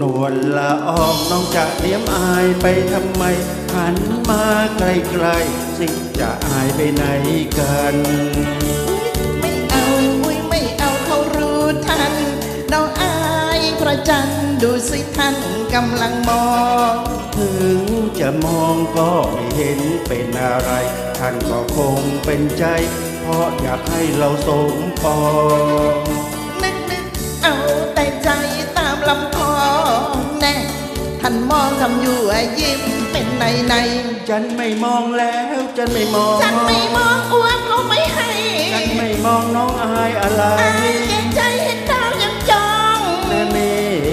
นวลละอองน้องจะเลี้ยมอายไปทำไม หันมาไกลๆสิจะอายไปไหนกันไม่เอาอุ้ยไม่เอาเขารู้ทันน้องอายพระจันทร์ดูสิท่านกำลังมอง ถึงจะมองก็ไม่เห็นเป็นอะไร ท่านก็คงเป็นใจ เพราะอยากให้เราสมปอง นึกนึกเอาแต่ใจตามลำคอ แน่ท่านมองทำอยู่อะยิ้มเป็นในในฉันไม่มองแล้วฉันไม่มองฉันไม่มองอ้วกเขาไม่ให้ฉันไม่มองน้องอายอะไรอายเกรงใจเห็นดาวยังจองแม่เม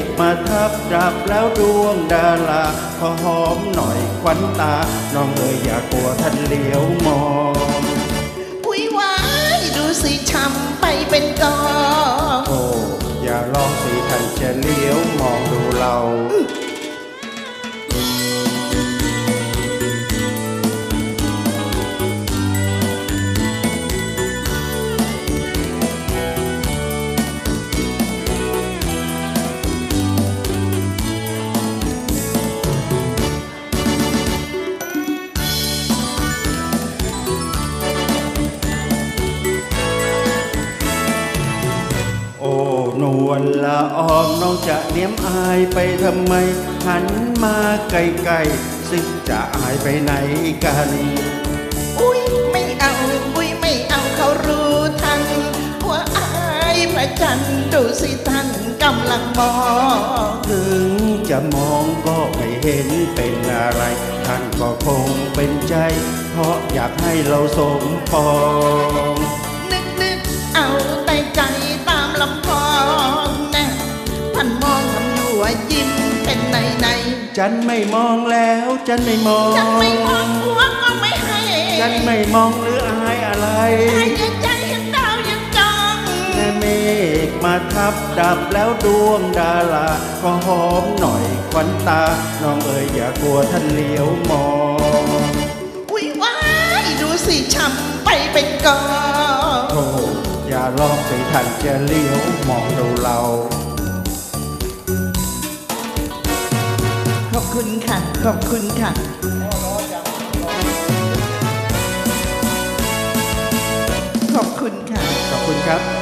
ฆมาทับดับแล้วดวงดาราขอหอมหน่อยควันตา น้องเอ๋ยอย่ากลัวท่านเหลียวมองอุ้ยวายดูสิช้ำไปเป็นกองโอ้อย่าลองสิท่านจะเลี้ นวลละอองน้องจะเลี้ยมอายไปทำไม หันมาไกลๆสิจะอายไปไหนกัน อุ้ยไม่เอา อุ้ยไม่เอาเขารู้ทันว่าอายพระจันทร์ดูสิท่านกำลังมองถึงจะมองก็ไม่เห็นเป็นอะไร ท่านก็คงเป็นใจ เพราะอยากให้เราสมปอง เป็นในในฉันไม่มองแล้วฉันไม่มองฉันไม่มองหัวก็ไม่ให้ฉันไม่มองหรืออายอะไรให้เย็นใจเห็นดาวยังจองแม่เมฆมาทับดับแล้วดวงดาราก็หอมหน่อยควันตา น้องเอ๋ยอย่ากลัวท่านเหลียวมองอุ้ยว้ายดูสิช้ำไปเป็นกองโธ่อย่าลองสิท่านจะเลี้ยวมองดูเรา อบคุณค่ะ ขอบคุณค่ะ ขอบคุณค่ะ ขอบคุณครับ